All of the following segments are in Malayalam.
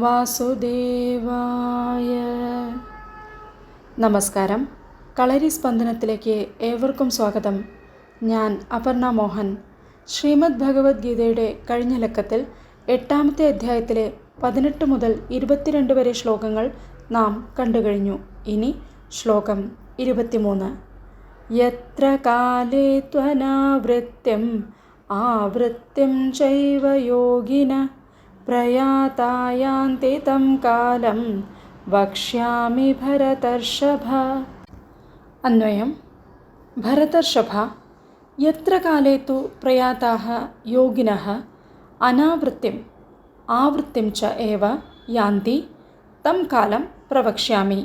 വാസുദേവായ. നമസ്കാരം. കളരി സ്പന്ദനത്തിലേക്ക് ഏവർക്കും സ്വാഗതം. ഞാൻ അപർണ മോഹൻ. ശ്രീമദ് ഭഗവത്ഗീതയുടെ കഴിഞ്ഞ ലക്കത്തിൽ എട്ടാമത്തെ അധ്യായത്തിലെ പതിനെട്ട് മുതൽ ഇരുപത്തിരണ്ട് വരെ ശ്ലോകങ്ങൾ നാം കണ്ടുകഴിഞ്ഞു. ഇനി ശ്ലോകം ഇരുപത്തിമൂന്ന്. യത്ര കാലേ ത്വനാവൃത്യം ആവൃത്യം ചൈവ യോഗിന പ്രയാതായാന്തി തം കാലം വക്ഷ്യാമി ഭരതർഷഭ അന്വയം ഭരതർഷഭ യത്ര കാലേ തു യോഗിന യോഗിനः അനാവൃത്തിം ആവൃത്തിം ച ഏവ യാന്തി തം കാലം പ്രവക്ഷ്യാമി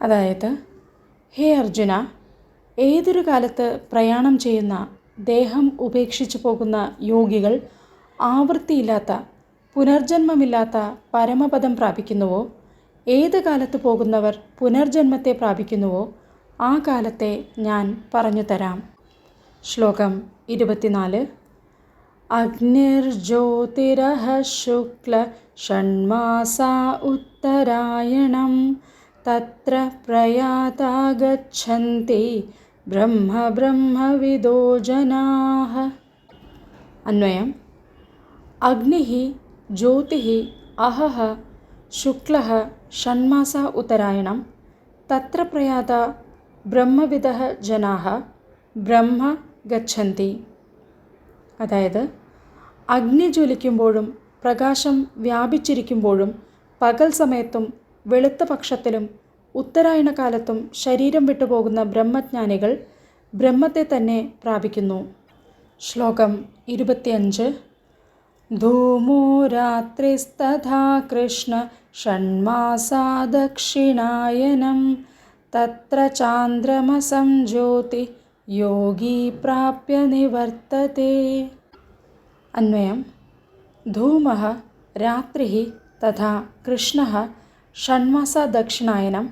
അതായത് ഹേ അർജുന ഏതൊരു കാലത്ത് പ്രയാണം ചെയ്യുന്ന ദേഹം ഉപേക്ഷിച്ചു പോകുന്ന യോഗികൾ ആവൃത്തിയില്ലാത്ത പുനർജന്മമില്ലാത്ത പരമപദം പ്രാപിക്കുന്നുവോ? ഏത് കാലത്ത് പോകുന്നവർ പുനർജന്മത്തെ പ്രാപിക്കുന്നുവോ ആ കാലത്തെ ഞാൻ പറഞ്ഞു തരാം. ശ്ലോകം ഇരുപത്തിനാല്. അഗ്നിർജ്യോതിരഹ ശുക്ല ഷൺമാസ ഉത്തരായണം. തത്ര പ്രയാതാ ഗച്ഛന്തി ബ്രഹ്മ ബ്രഹ്മവിദോ ജനാഃ അന്വയം. അഗ്നി ജ്യോതി അഹ ശുക്ല ഷണ്മാസ ഉത്തരായണം തത്ര പ്രയാത ബ്രഹ്മവിദ ജനാ ബ്രഹ്മ ഗച്ഛന്തി അതായത് അഗ്നി ജ്വലിക്കുമ്പോഴും പ്രകാശം വ്യാപിച്ചിരിക്കുമ്പോഴും പകൽ സമയത്തും വെളുത്ത പക്ഷത്തിലും ഉത്തരായണ കാലത്തും ശരീരം വിട്ടുപോകുന്ന ബ്രഹ്മജ്ഞാനികൾ ബ്രഹ്മത്തെ തന്നെ പ്രാപിക്കുന്നു। ശ്ലോകം ഇരുപത്തിയഞ്ച് धूमो रात्रिस्तथा कृष्ण षण्मासा दक्षिणायनं तत्र चान्द्रमसं ज्योति योगी प्राप्य निवर्तते। अन्वयं धूमः रात्रिः तथा कृष्णः षण्मासा दक्षिणायनं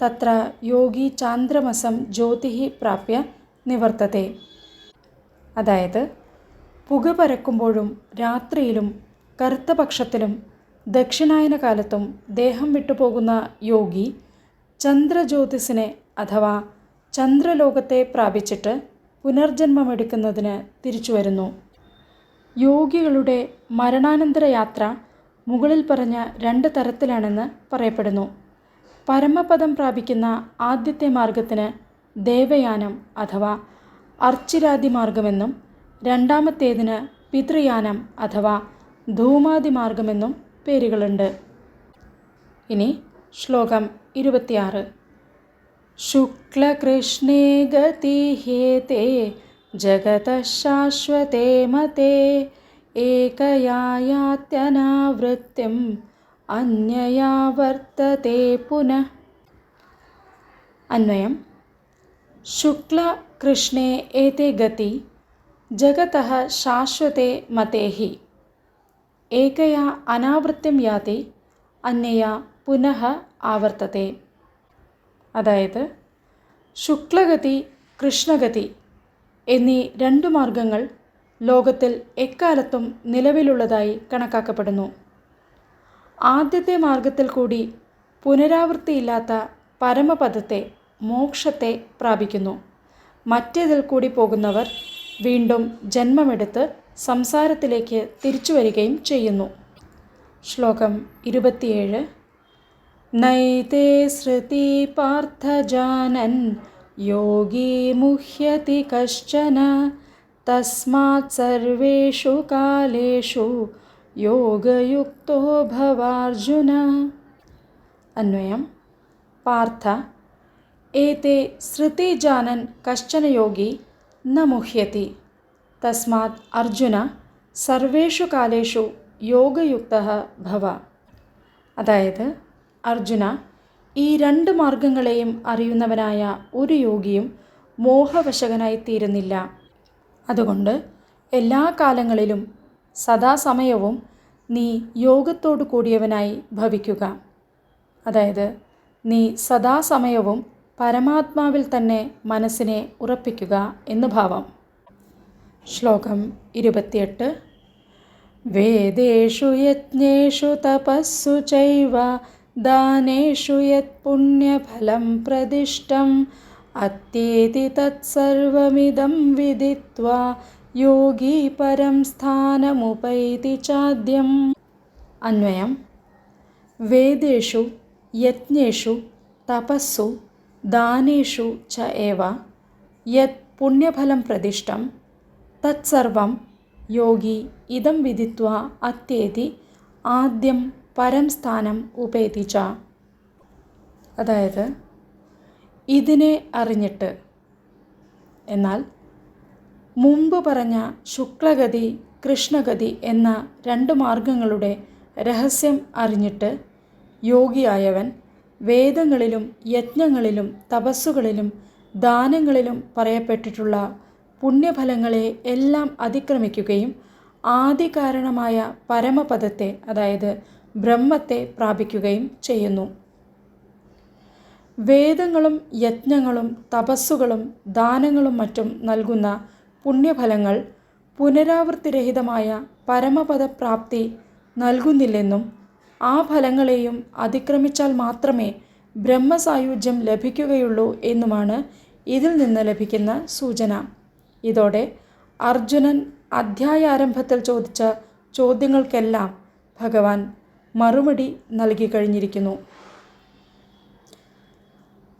तत्र योगी चान्द्रमसं ज्योतिः प्राप्य निवर्तते। अदायत्। പുക പരക്കുമ്പോഴും രാത്രിയിലും കറുത്ത പക്ഷത്തിലും ദക്ഷിണായന കാലത്തും ദേഹം വിട്ടുപോകുന്ന യോഗി ചന്ദ്രജ്യോതിസിനെ അഥവാ ചന്ദ്രലോകത്തെ പ്രാപിച്ചിട്ട് പുനർജന്മമെടുക്കുന്നതിന് തിരിച്ചു വരുന്നു യോഗികളുടെ മരണാനന്തര യാത്ര മുകളിൽ പറഞ്ഞ രണ്ട് തരത്തിലാണെന്ന് പറയപ്പെടുന്നു. പരമപദം പ്രാപിക്കുന്ന ആദ്യത്തെ മാർഗത്തിന് ദേവയാനം അഥവാ അർച്ചിരാതി മാർഗമെന്നും രണ്ടാമത്തേതിന് പിതൃയാനം അഥവാ ധൂമാതിമാർഗമെന്നും പേരുകളുണ്ട്. ഇനി ശ്ലോകം ഇരുപത്തിയാറ്. ശുക്ലകൃഷ്ണേ ഗതിഹേ ജഗത ശാശ്വതേ മതേ ഏകയായാത്യനാവൃത്തിം അന്യയാ വർത്തത്തെ പുനഃ. അന്വയം. ശുക്ല കൃഷ്ണേ ഏതേ ഗതി? ജഗതഃ ശാശ്വതേ മതേഹി. ഏകയ അനാവൃത്യം യാതി അന്യയാ പുനഃ ആവർത്തത്തെ. അതായത് ശുക്ലഗതി കൃഷ്ണഗതി എന്നീ രണ്ടു മാർഗങ്ങൾ ലോകത്തിൽ എക്കാലത്തും നിലവിലുള്ളതായി കണക്കാക്കപ്പെടുന്നു. ആദ്യത്തെ മാർഗത്തിൽ കൂടി പുനരാവൃത്തിയില്ലാത്ത പരമപദത്തെ മോക്ഷത്തെ പ്രാപിക്കുന്നു. മറ്റേതിൽ കൂടി പോകുന്നവർ വീണ്ടും ജന്മമെടുത്ത് സംസാരത്തിലേക്ക് തിരിച്ചു വരികയും ചെയ്യുന്നു. ശ്ലോകം ഇരുപത്തിയേഴ്. നൈതേ ശ്രുതി പാർത്ഥജാനൻ യോഗി മുഹ്യതി കശ്ചന തസ്മാത് സർവേഷു കാലേഷു യോഗയുക്തോ ഭവാർജുന. അന്വയം. പാർത്ഥ. ഏതേ ശ്രുതിജാനൻ കശ്ചന യോഗി ന മുഹ്യത്തി തസ്മാത് അർജുന സർവേഷു കാലേഷു യോഗയുക്ത ഭവ. അതായത് അർജുന ഈ രണ്ട് മാർഗങ്ങളെയും അറിയുന്നവനായ ഒരു യോഗിയും മോഹവശകനായി തീരുന്നില്ല അതുകൊണ്ട് എല്ലാ കാലങ്ങളിലും സദാസമയവും നീ യോഗത്തോടു കൂടിയവനായി ഭവിക്കുക. അതായത് നീ സദാസമയവും പരമാത്മാവിൽ തന്നെ മനസ്സിനെ ഉറപ്പിക്കുക എന്ന് ഭാവം. ശ്ലോകം ഇരുപത്തിയെട്ട്. വേദേഷു യജ്ഞേഷു തപസ്സു ചൈവ ദാനേഷു യത് പുണ്യഫലം പ്രതിഷ്ഠം അത്യേതി തത്സർവമിതം വിദിത്വ യോഗി പരം സ്ഥാനമുപൈതി ചാദ്യം. അന്വയം. വേദേഷു യജ്ഞേഷു തപസ്സു ദാനേഷു ച ഏവ യത് പുണ്യഫലം പ്രതിഷ്ഠം തത്സർവം യോഗി ഇതം വിദിത്വ അത്യേതി ആദ്യം പരം സ്ഥാനം ഉപേതി ച അതായത് ഇതിനെ അറിഞ്ഞിട്ട്. എന്നാൽ മുമ്പ് പറഞ്ഞ ശുക്ലഗതി കൃഷ്ണഗതി എന്ന രണ്ട് മാർഗങ്ങളുടെ രഹസ്യം അറിഞ്ഞിട്ട് യോഗിയായവൻ വേദങ്ങളിലും യജ്ഞങ്ങളിലും തപസ്സുകളിലും ദാനങ്ങളിലും പറയപ്പെട്ടിട്ടുള്ള പുണ്യഫലങ്ങളെ എല്ലാം അതിക്രമിക്കുകയും ആദികാരണമായ പരമപദത്തെ അതായത് ബ്രഹ്മത്തെ പ്രാപിക്കുകയും ചെയ്യുന്നു. വേദങ്ങളും യജ്ഞങ്ങളും തപസ്സുകളും ദാനങ്ങളും മറ്റും നൽകുന്ന പുണ്യഫലങ്ങൾ പുനരാവൃത്തിരഹിതമായ പരമപദപ്രാപ്തി നൽകുന്നില്ലെന്നും ആ ഫലങ്ങളെയും അതിക്രമിച്ചാൽ മാത്രമേ ബ്രഹ്മസായുജ്യം ലഭിക്കുകയുള്ളൂ എന്നുമാണ് ഇതിൽ നിന്ന് ലഭിക്കുന്ന സൂചന. ഇതോടെ അർജുനൻ അധ്യായാരംഭത്തിൽ ചോദിച്ച ചോദ്യങ്ങൾക്കെല്ലാം ഭഗവാൻ മറുപടി നൽകി കഴിഞ്ഞിരിക്കുന്നു.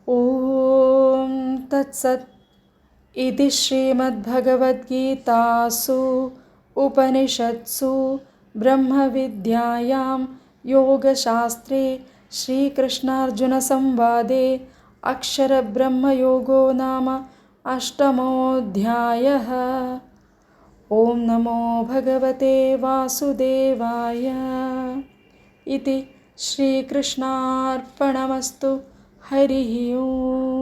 ഓം തത്സത് ഇതി ശ്രീമദ്ഭഗവത്ഗീതാസു ഉപനിഷത്സു ബ്രഹ്മവിദ്യായാം योगशास्त्रे श्रीकृष्णार्जुनसंवादे अक्षरब्रह्मयोगो नाम अष्टमोऽध्यायः। ॐ नमो भगवते वासुदेवाय इति श्रीकृष्णार्पणमस्तु। हरिः ओम्।